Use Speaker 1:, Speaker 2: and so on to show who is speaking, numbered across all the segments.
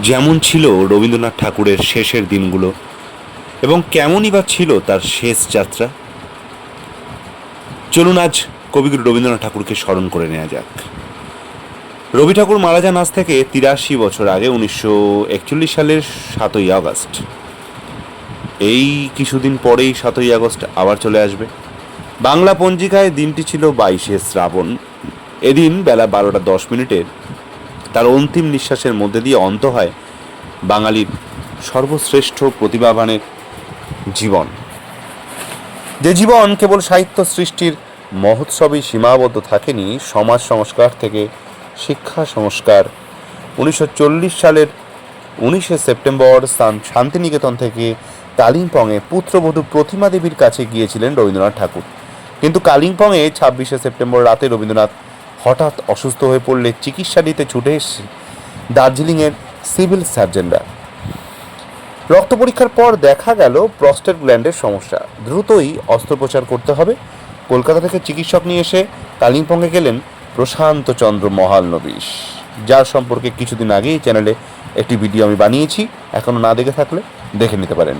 Speaker 1: যেমন ছিল রবীন্দ্রনাথ ঠাকুরের শেষের দিনগুলো, এবং কেমনই বা ছিল তার শেষ যাত্রা। চলুন আজ কবিগুরু রবীন্দ্রনাথ ঠাকুরকে স্মরণ করে নেওয়া যাক। রবি ঠাকুর মারা যান আজ থেকে তিরাশি বছর আগে, উনিশশো একচল্লিশ সালের সাতই আগস্ট। এই কিছুদিন পরেই সাতই আগস্ট আবার চলে আসবে। বাংলা পঞ্জিকায় দিনটি ছিল বাইশে শ্রাবণ। এদিন বেলা বারোটা দশ মিনিটের তার অন্তিম নিঃশ্বাসের মধ্যে দিয়ে অন্ত হয় বাঙালির সর্বশ্রেষ্ঠ প্রতিভাবানের জীবন। যে জীবন কেবল সাহিত্য সৃষ্টির মহোৎসবেই সীমাবদ্ধ থাকেনি, সমাজ সংস্কার থেকে শিক্ষা সংস্কার। উনিশশো চল্লিশ সালের উনিশে সেপ্টেম্বর শান- শান্তিনিকেতন থেকে কালিম্পংয়ে পুত্রবধূ প্রতিমা দেবীর কাছে গিয়েছিলেন রবীন্দ্রনাথ ঠাকুর। কিন্তু কালিম্পংয়ে ছাব্বিশে সেপ্টেম্বর রাতে রবীন্দ্রনাথ হঠাৎ অসুস্থ হয়ে পড়লে চিকিৎসা নিতে ছুটে এসেছে দার্জিলিংয়ের সিভিল সার্জনরা। রক্ত পরীক্ষার পর দেখা গেল প্রস্টেট গ্ল্যান্ডের সমস্যা। দ্রুতই অস্ত্রোপচার করতে হবে। কলকাতা থেকে চিকিৎসক নিয়ে এসে কালিম্পংয়ে গেলেন প্রশান্ত চন্দ্র মহালনবিশ যার সম্পর্কে কিছুদিন আগেই চ্যানেলে একটি ভিডিও আমি বানিয়েছি। এখনও না দেখে থাকলে দেখে নিতে পারেন।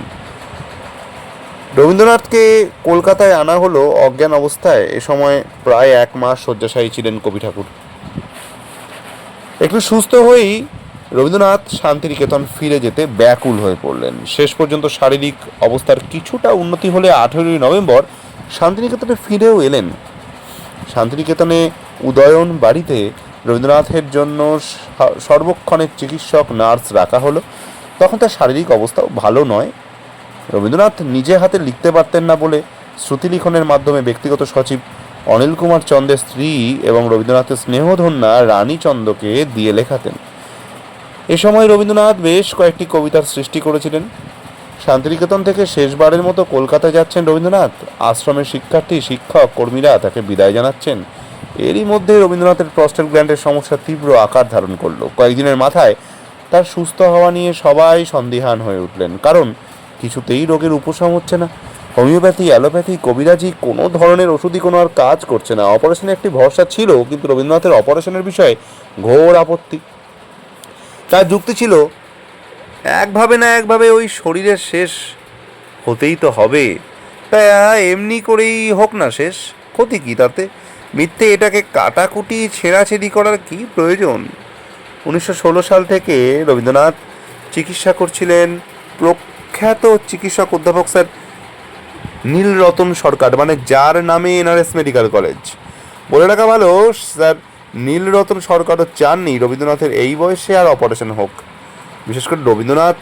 Speaker 1: রবীন্দ্রনাথকে কলকাতায় আনা হলো অজ্ঞান অবস্থায়। এ সময় প্রায় এক মাস শয্যাশায়ী ছিলেন কবি ঠাকুর। একটু সুস্থ হয়েই রবীন্দ্রনাথ শান্তিনিকেতন ফিরে যেতে ব্যাকুল হয়ে পড়লেন। শেষ পর্যন্ত শারীরিক অবস্থার কিছুটা উন্নতি হলে আঠেরোই নভেম্বর শান্তিনিকেতনে ফিরেও এলেন। শান্তিনিকেতনে উদয়ন বাড়িতে রবীন্দ্রনাথের জন্য সর্বক্ষণের চিকিৎসক নার্স রাখা হলো। তখন তার শারীরিক অবস্থাও ভালো নয়। রবীন্দ্রনাথ নিজে হাতে লিখতে পারতেন না বলে শ্রুতিলিখনের মাধ্যমে ব্যক্তিগত সচিব অনিল কুমার চন্দের স্ত্রী এবং রবীন্দ্রনাথের স্নেহধন্যা রানী চন্দ্রকে দিয়ে লেখাতেন। এ সময় রবীন্দ্রনাথ বেশ কয়েকটি কবিতার সৃষ্টি করেছিলেন। শান্তিনিকেতন থেকে শেষবারের মতো কলকাতায় যাচ্ছেন রবীন্দ্রনাথ। আশ্রমের শিক্ষার্থী, শিক্ষক, কর্মীরা তাকে বিদায় জানাচ্ছেন। এরই মধ্যে রবীন্দ্রনাথের প্রস্টেট গ্ল্যান্ডের সমস্যা তীব্র আকার ধারণ করল। কয়েকদিনের মাথায় তার সুস্থ হওয়া নিয়ে সবাই সন্দিহান হয়ে উঠলেন। কারণ কিছুতেই রোগের উপশম হচ্ছে না। হোমিওপ্যাথি, অ্যালোপ্যাথি, কবিরাজি, কোনো ধরনের ওষুধই কোনো আর কাজ করছে না। অপারেশনে একটি ভরসা ছিল, কিন্তু রবীন্দ্রনাথের অপারেশনের বিষয়ে ঘোর আপত্তি। তার যুক্তি ছিল, একভাবে না একভাবে ওই শরীরের শেষ হতেই তো হবে। তা এমনি করেই হোক না শেষ, ক্ষতি কি তাতে? মিথ্যে এটাকে কাটাকুটি, ছেঁড়াছেড়ি করার কি প্রয়োজন? উনিশশো ষোলো সাল থেকে রবীন্দ্রনাথ চিকিৎসা করছিলেন প্রখ্যাত চিকিৎসক অধ্যাপক স্যার নীলরতন সরকার মানে যার নামে এনআরএস মেডিকেল কলেজ। বলে রাখা ভালো, স্যার নীলরতন সরকারও চাননি, রবীন্দ্রনাথের এই বয়সে আর অপারেশন হোক। বিশেষ করে রবীন্দ্রনাথ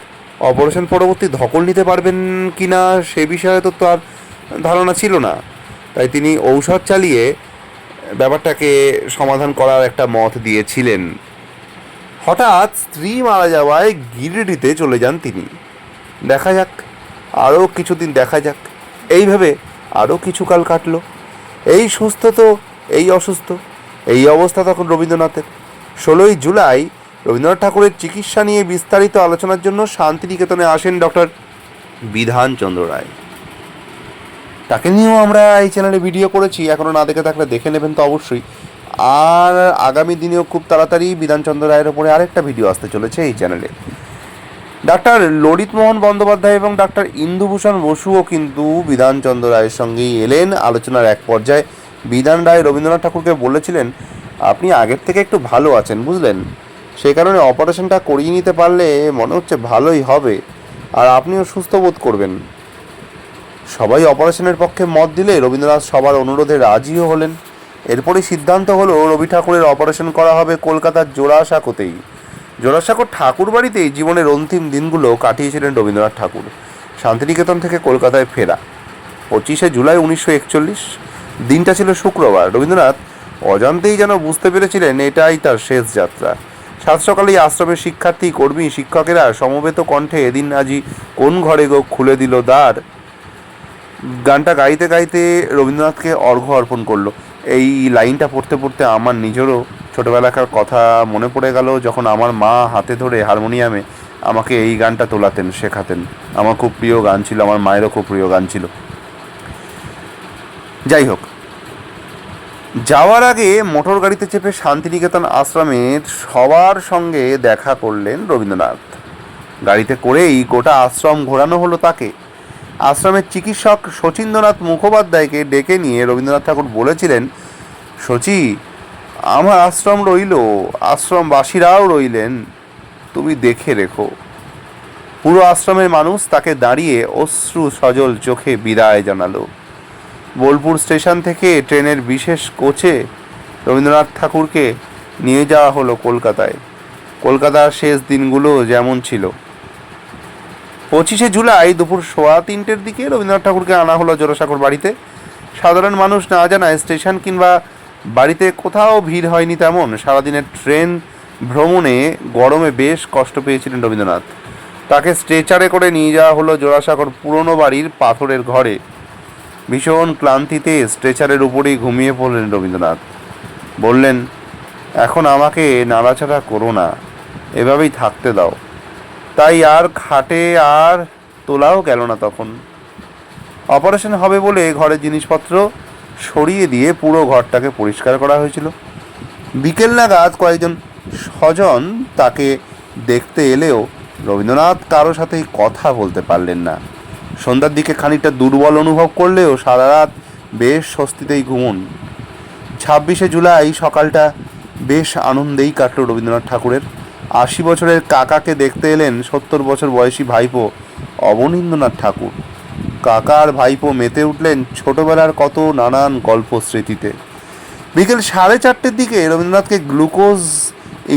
Speaker 1: অপারেশন পরবর্তী ধকল নিতে পারবেন কি না সে বিষয়ে তো তার ধারণা ছিল না। তাই তিনি ঔষধ চালিয়ে ব্যাপারটাকে সমাধান করার একটা মত দিয়েছিলেন। হঠাৎ স্ত্রী মারা যাওয়ায় গিরিডিতে চলে যান তিনি। দেখা যাক, আরও কিছুদিন দেখা যাক। এইভাবে আরও কিছুকাল কাটল। এই সুস্থ তো, এই অসুস্থ। এই অবস্থা তখন রবীন্দ্রনাথের। ষোলোই জুলাই রবীন্দ্রনাথ ঠাকুরের চিকিৎসা নিয়ে বিস্তারিত আলোচনার জন্য শান্তিনিকেতনে আসেন ডক্টর বিধানচন্দ্র রায়। তাকে নিয়েও আমরা এই চ্যানেলে ভিডিও করেছি। এখনও না দেখে থাকলে দেখে নেবেন তো অবশ্যই। আর আগামী দিনেও খুব তাড়াতাড়ি বিধানচন্দ্র রায়ের ওপরে আরেকটা ভিডিও আসতে চলেছে এই চ্যানেলে। ডাক্তার ললিত মোহন বন্দ্যোপাধ্যায় এবং ডাক্তার ইন্দুভূষণ বসুও কিন্তু বিধানচন্দ্র রায়ের সঙ্গেই এলেন। আলোচনার এক পর্যায়ে বিধান রায় রবীন্দ্রনাথ ঠাকুরকে বলেছিলেন, আপনি আগের থেকে একটু ভালো আছেন, বুঝলেন? সে কারণে অপারেশনটা করিয়ে নিতে পারলে মনে হচ্ছে ভালোই হবে, আর আপনিও সুস্থ বোধ করবেন। সবাই অপারেশনের পক্ষে মত দিলে রবীন্দ্রনাথ সবার অনুরোধে রাজিও হলেন। এরপরই সিদ্ধান্ত হলো, রবি ঠাকুরের অপারেশন করা হবে কলকাতার জোড়াসাঁকোতেই জোড়াসাঁকো ঠাকুর বাড়িতেই জীবনের অন্তিম দিনগুলো কাটিয়েছিলেন রবীন্দ্রনাথ ঠাকুর। শান্তিনিকেতন থেকে কলকাতায় ফেরা। পঁচিশে জুলাই উনিশশো একচল্লিশ, দিনটা ছিল শুক্রবার। রবীন্দ্রনাথ অজান্তেই যেন বুঝতে পেরেছিলেন এটাই তার শেষ যাত্রা। সাত সকালেই আশ্রমের শিক্ষার্থী, কর্মী, শিক্ষকেরা সমবেত কণ্ঠে এদিন আজি কোন ঘরে গো খুলে দিল দ্বার? গানটা গাইতে গাইতে রবীন্দ্রনাথকে অর্ঘ্য অর্পণ করল। এই লাইনটা পড়তে পড়তে আমার নিজেরও ছোটোবেলাকার কথা মনে পড়ে গেল যখন আমার মা হাতে ধরে হারমোনিয়ামে আমাকে এই গানটা তোলাতেন, শেখাতেন। আমার খুব প্রিয় গান ছিল, আমার মায়েরও খুব প্রিয় গান ছিল। যাই হোক, যাওয়ার আগে মোটর গাড়িতে চেপে শান্তিনিকেতন আশ্রমে সবার সঙ্গে দেখা করলেন রবীন্দ্রনাথ। গাড়িতে করেই গোটা আশ্রম ঘোরানো হলো তাকে। আশ্রমের চিকিৎসক শচীন্দ্রনাথ মুখোপাধ্যায়কে ডেকে নিয়ে রবীন্দ্রনাথ ঠাকুর বলেছিলেন, শচী আমার আশ্রম রইল, আশ্রমবাসীরাও রইলেন। তুমি দেখে রেখো। পুরো আশ্রমের মানুষ তাকে দাঁড়িয়ে অশ্রু সজল চোখে বিদায় জানালো। বোলপুর স্টেশন থেকে ট্রেনের বিশেষ কোচে রবীন্দ্রনাথ ঠাকুরকে নিয়ে যাওয়া হলো কলকাতায়। কলকাতার শেষ দিনগুলো যেমন ছিল। পঁচিশে জুলাই দুপুর সোয়া তিনটের দিকে রবীন্দ্রনাথ ঠাকুরকে আনা হলো জোড়াসাঁকোর বাড়িতে। সাধারণ মানুষ না জানায় স্টেশন কিংবা বাড়িতে কোথাও ভিড় হয়নি তেমন। সারাদিনের ট্রেন ভ্রমণে গরমে বেশ কষ্ট পেয়েছিলেন রবীন্দ্রনাথ। তাকে স্ট্রেচারে করে নিয়ে যাওয়া হলো জোড়াসাঁকোর পুরনো বাড়ির পাথরের ঘরে। ভীষণ ক্লান্তিতে স্ট্রেচারের উপরেই ঘুমিয়ে পড়লেন রবীন্দ্রনাথ। বললেন, এখন আমাকে নাড়াচাড়া করো না, এভাবেই থাকতে দাও। তাই আর খাটে আর তোলাও গেল না তখন। অপারেশন হবে বলে ঘরের জিনিসপত্র সরিয়ে দিয়ে পুরো ঘরটাকে পরিষ্কার করা হয়েছিল। বিকেল নাগাদ কয়েকজন স্বজন তাকে দেখতে এলেও রবীন্দ্রনাথ কারও সাথেই কথা বলতে পারলেন না। সন্ধ্যার দিকে খানিকটা দুর্বল অনুভব করলেও সারা রাত বেশ স্বস্তিতেই ঘুমন। ছাব্বিশে জুলাই সকালটা বেশ আনন্দেই কাটলো রবীন্দ্রনাথ ঠাকুরের। আশি বছরের কাকাকে দেখতে এলেন সত্তর বছর বয়সী ভাইপো অবনীন্দ্রনাথ ঠাকুর। কাকা আর ভাইপো মেতে উঠলেন ছোটবেলার কত নানান গল্প স্মৃতিতে বিকেল সাড়ে চারটের দিকে রবীন্দ্রনাথকে গ্লুকোজ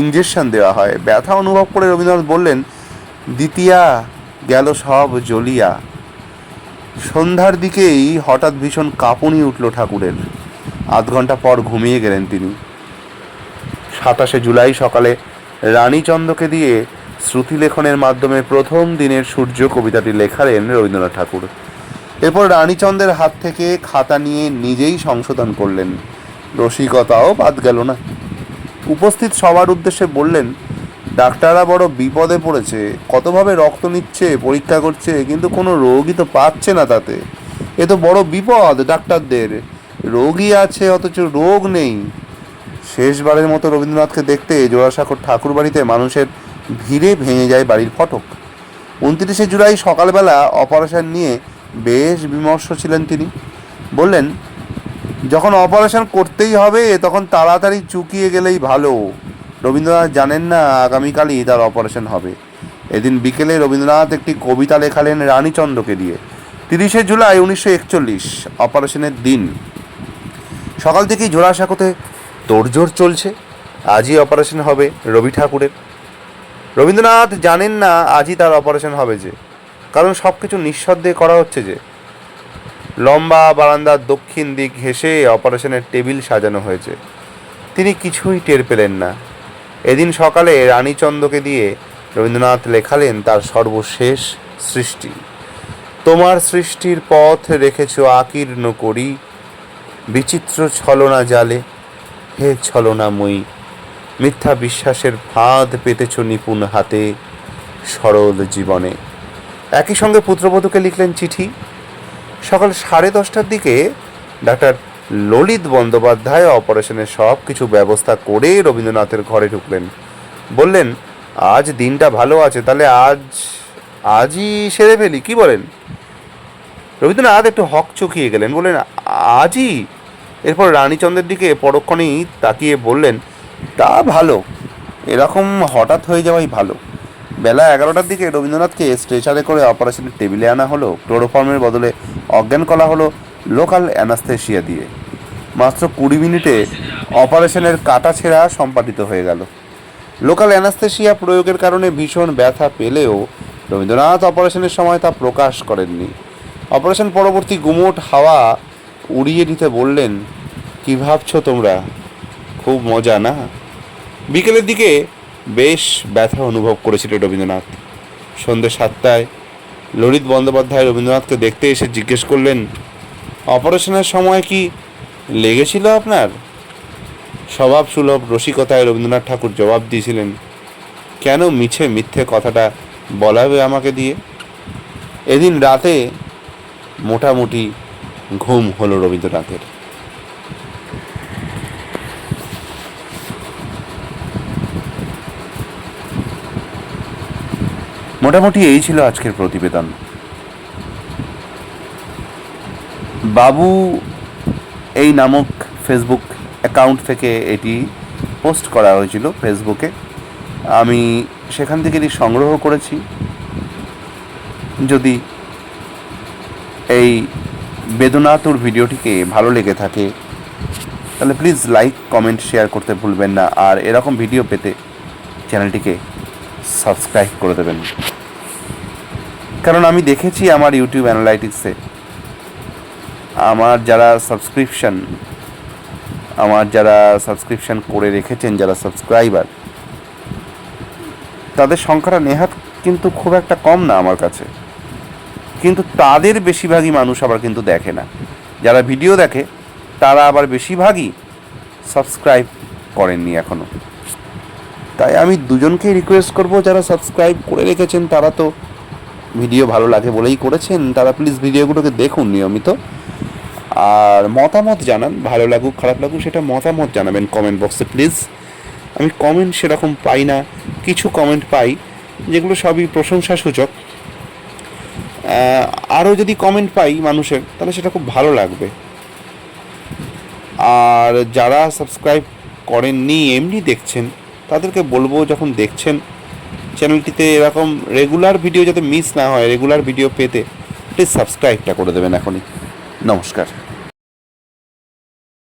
Speaker 1: ইঞ্জেকশন দেওয়া হয়। ব্যথা অনুভব করে রবীন্দ্রনাথ বললেন, দ্বিতীয়া গেল সব জ্বলিয়া। সন্ধ্যার দিকেই হঠাৎ ভীষণ কাঁপুনি উঠল ঠাকুরের। আধ ঘণ্টা পর ঘুমিয়ে গেলেন তিনি। সাতাশে জুলাই সকালে রানীচন্দ্রকে দিয়ে শ্রুতিলেখনের মাধ্যমে প্রথম দিনের সূর্য কবিতাটি লেখালেন রবীন্দ্রনাথ ঠাকুর। এরপর রানীচন্দ্রের হাত থেকে খাতা নিয়ে নিজেই সংশোধন করলেন। রসিকতাও বাদ গেল না। উপস্থিত সবার উদ্দেশ্যে বললেন, ডাক্তাররা বড় বিপদে পড়েছে, কতভাবে রক্ত নিচ্ছে, পরীক্ষা করছে, কিন্তু কোনো রোগই তো পাচ্ছে না তাতে। এ তো বড় বিপদ ডাক্তারদের। রোগী আছে, অথচ রোগ নেই। শেষবারের মতো রবীন্দ্রনাথকে দেখতে জোড়াসাঁকোর ঠাকুর বাড়িতে মানুষের ভিড়ে ভেঙে যায় বাড়ির ফটক। উনত্রিশে জুলাই সকালবেলা অপারেশন নিয়ে বেশ বিমর্ষ ছিলেন তিনি। বললেন, যখন অপারেশন করতেই হবে, তখন তাড়াতাড়ি চুকিয়ে গেলেই ভালো। রবীন্দ্রনাথ জানেন না আগামীকালই তার অপারেশন হবে। এদিন বিকেলে রবীন্দ্রনাথ একটি কবিতা লেখালেন রানীচন্দ্রকে দিয়ে। তিরিশে জুলাই উনিশশো একচল্লিশ অপারেশনের দিন। সকাল থেকেই জোড়াসাঁকোতে তোড়জোড় চলছে। আজই অপারেশন হবে রবি ঠাকুরের। রবীন্দ্রনাথ জানেন না আজই তার অপারেশন হবে যে কারণ সব কিছু নিঃশব্দে করা হচ্ছে যে লম্বা বারান্দার দক্ষিণ দিক ঘেঁষে অপারেশনের টেবিল সাজানো হয়েছে। তিনি কিছুই টের পেলেন না। এদিন সকালে রানীচন্দ্রকে দিয়ে রবীন্দ্রনাথ লেখালেন তার সর্বশেষ সৃষ্টি। তোমার সৃষ্টির পথ রেখেছ আকীর্ণ করি, বিচিত্র ছলনা জালে, হে ছলনা ছলনাময়ী, মিথ্যা বিশ্বাসের ফাঁদ পেতেছ নিপুণ হাতে সরল জীবনে। একই সঙ্গে পুত্রবধূকে লিখলেন চিঠি। সকাল সাড়ে দশটার দিকে ডাক্তার ললিত বন্দ্যোপাধ্যায় অপারেশনের সব কিছু ব্যবস্থা করে রবীন্দ্রনাথের ঘরে ঢুকলেন। বললেন, আজ দিনটা ভালো আছে, তাহলে আজ, আজই সেরে ফেলি, কি বলেন? রবীন্দ্রনাথ একটু হক চকিয়ে গেলেন, বললেন, আজই? এরপর রানীচন্দ্রের দিকে পরক্ষণেই তাকিয়ে বললেন, তা ভালো, এরকম হঠাৎ হয়ে যাওয়াই ভালো। বেলা এগারোটার দিকে রবীন্দ্রনাথকে স্ট্রেচারে করে অপারেশনের টেবিলে আনা হলো, ক্লোরোফর্মের বদলে অজ্ঞান করা হলো লোকাল অ্যানাস্থেশিয়া দিয়ে। মাত্র কুড়ি মিনিটে অপারেশনের কাটা ছেঁড়া সম্পাদিত হয়ে গেল। লোকাল অ্যানাস্থেশিয়া প্রয়োগের কারণে ভীষণ ব্যথা পেলেও রবীন্দ্রনাথ অপারেশনের সময় তা প্রকাশ করেননি। অপারেশন পরবর্তী গুমোট হাওয়া উড়িয়ে দিতে বললেন, কী ভাবছ তোমরা? খুব মজা না? বিকেলের দিকে বেশ ব্যথা অনুভব করেছিল রবীন্দ্রনাথ। সন্ধ্যে সাতটায় ললিত বন্দ্যোপাধ্যায় রবীন্দ্রনাথকে দেখতে এসে জিজ্ঞেস করলেন, অপারেশনের সময় কি লেগেছিল আপনার? স্বভাব সুলভ রসিকতায় রবীন্দ্রনাথ ঠাকুর জবাব দিয়েছিলেন, কেন মিছে মিথ্যে কথাটা বলাবে আমাকে দিয়ে? এদিন রাতে মোটামুটি ঘুম হলো রবীন্দ্রনাথের। মোটামুটি এই ছিল আজকের প্রতিবেদন। বাবু এই নামক ফেসবুক অ্যাকাউন্ট থেকে এটি পোস্ট করা হয়েছিল ফেসবুকে আমি সেখান থেকে এটি সংগ্রহ করেছি। যদি এই বেদনাতুর ভিডিওটিকে ভালো লেগে থাকে, তাহলে প্লিজ লাইক কমেন্ট শেয়ার করতে ভুলবেন না। আর এরকম ভিডিও পেতে চ্যানেলটিকে সাবস্ক্রাইব করে দেবেন। কারণ আমি দেখেছি আমার ইউটিউব অ্যানালাইটিক্সে আমার যারা সাবস্ক্রিপশন আমার যারা সাবস্ক্রিপশন করে রেখেছেন, যারা সাবস্ক্রাইবার তাদের সংখ্যাটা নেহাত কিন্তু খুব একটা কম না আমার কাছে। কিন্তু তাদের বেশিরভাগই মানুষ আবার কিন্তু দেখে না। যারা ভিডিও দেখে, তারা আবার বেশিরভাগই সাবস্ক্রাইব করেননি এখনও তাই আমি দুজনকেই রিকোয়েস্ট করব, যারা সাবস্ক্রাইব করে রেখেছেন, তারা তো ভিডিও ভালো লাগে বলেই করেছেন তারা প্লিজ ভিডিওগুলোকে দেখুন নিয়মিত। আর মতামত জানান, ভালো লাগুক, খারাপ লাগুক, সেটা মতামত জানাবেন কমেন্ট বক্সে প্লিজ আমি কমেন্ট সেরকম পাই না, কিছু কমেন্ট পাই, যেগুলো সবই প্রশংসাসূচক। আরও যদি কমেন্ট পাই মানুষের, তাহলে সেটা খুব ভালো লাগবে। আর যারা সাবস্ক্রাইব করেননি, এমনি দেখছেন, তাদেরকে বলব যখন দেখছেন চ্যানেলটিতে এরকম রেগুলার ভিডিও যাতে মিস না হয় রেগুলার ভিডিও পেতে প্লিজ সাবস্ক্রাইবটা করে দেবেন এখনই। নমস্কার।